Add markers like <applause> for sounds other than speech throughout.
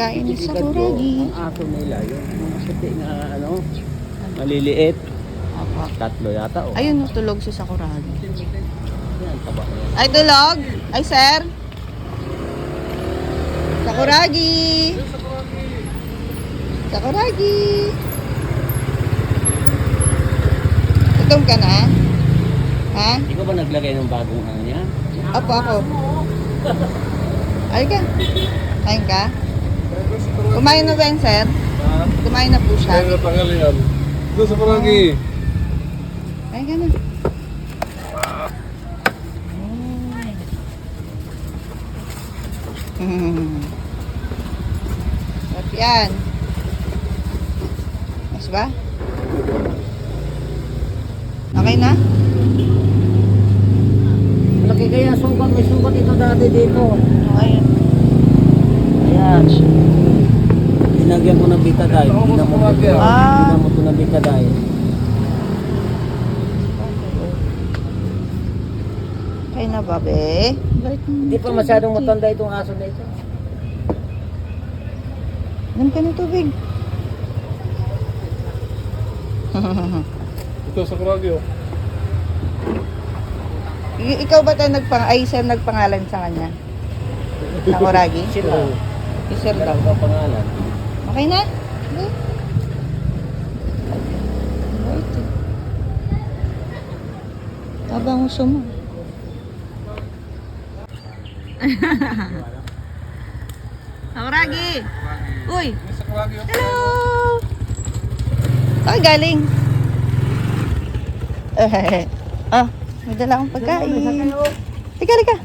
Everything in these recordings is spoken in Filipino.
pagkain ko, Sakuragi. Ang aso nila, yung mga puti na ano, maliliit. Apa. Tatlo yata oh. Ayun, tulog si Sakuragi. Ay, tulog? Ay, sir? Sakuragi! Sakuragi! Gutom ka na? Ha? Ikaw ba naglagay ng bagong ano niya? Apo ako. Ay ka. Kain ka? Kumain na ba yan, sir? Kumain na po siya. Kaya na tanghalian. Doon sa Paragi. Kain ka na. Mm. Sarap yan. Mas ba? Okay na? Malaki kaya sugat, may sugat ito dati dito. Okay. Ayan. Dinagyan ko ng bitadine. Ginamot ko. Ah. Ginamot ko ng bitadine. Okay na ba, be? Hindi pa masyadong matanda itong aso na ito. Inom ka ng tubig. Ito sa. I- ikaw ba tayo nagpang ay sir nagpangalan sa kanya? Nakuragi? <laughs> Sila. Si sir daw. ang pangalan. Okay na? Okay. Wait. eh. Habang gusto mo. <laughs> Nakuragi! Uy! Hello! Saan galing? <laughs> Ah, may dala akong pagkain. Tika, tika.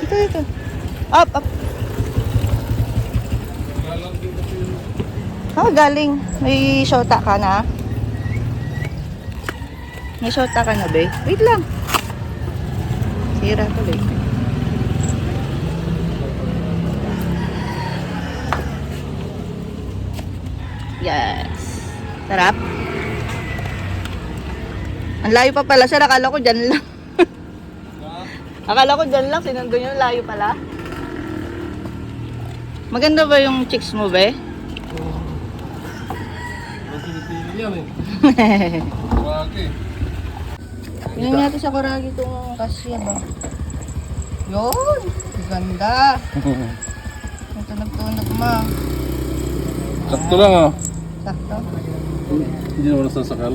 Ito, ito. Up, up. Ka galing? May shota ka na? May shota ka na, be? Wait lang. Sira tuloy. Yes. Sarap. Ang layo pa pala siya. Akala ko dyan lang. <laughs> Akala ko dyan lang. Sinundo nyo. Layo pala. Maganda ba yung chicks mo, be? Pinipili yan eh. Paragi. Tingnan natin sa kuragi itong kasya ba? Yun! Ganda! Ma. Sakto lang ah. Sakto. Hindi naman nasasakal.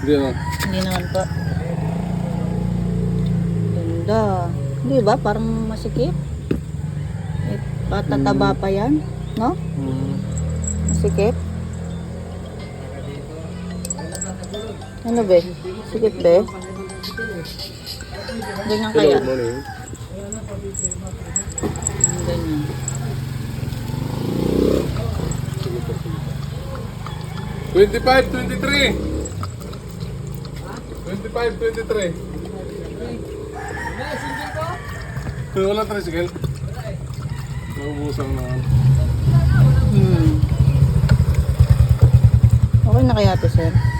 Hindi ah. Hindi naman po. Ganda. Hindi ba? Parang masikip. Patataba pa yan. No? Hmm. Masikip. Ano be? Sikip be? Ganyan kaya? morning. Ganyan. Twenty-five, twenty-three. Twenty-five, twenty-three. Wala tricycle. Naubusan na. Hmm. Okay na kaya to, sir?